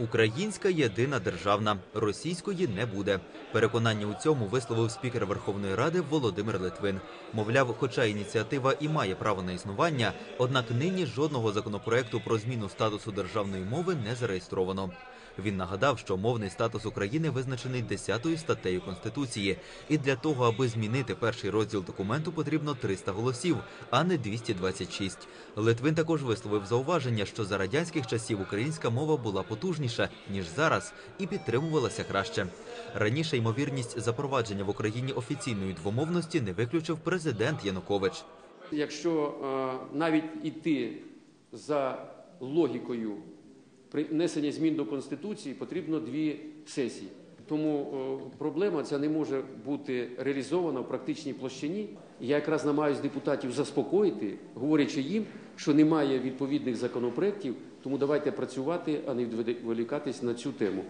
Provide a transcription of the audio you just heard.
Українська єдина державна, російської не буде. Переконання у цьому висловив спікер Верховної Ради Володимир Литвин. Мовляв, хоча ініціатива і має право на існування, однак нині жодного законопроекту про зміну статусу державної мови не зареєстровано. Він нагадав, що мовний статус України визначений 10 статтею Конституції, і для того, аби змінити перший розділ документу, потрібно 300 голосів, а не 226. Литвин також висловив зауваження, що за радянських часів українська мова була потужніша ніж зараз і підтримувалася краще. Раніше ймовірність запровадження в Україні офіційної двомовності не виключив президент Янукович. Якщо е, навіть іти за логікою внесення змін до Конституції, потрібно дві сесії. Тому е, проблема ця не може бути реалізована в практичній площині. Я якраз намагаюся депутатів заспокоїти, говорячи їм, що немає відповідних законопроєктів, тому давайте працювати, а не відволікатись на цю тему.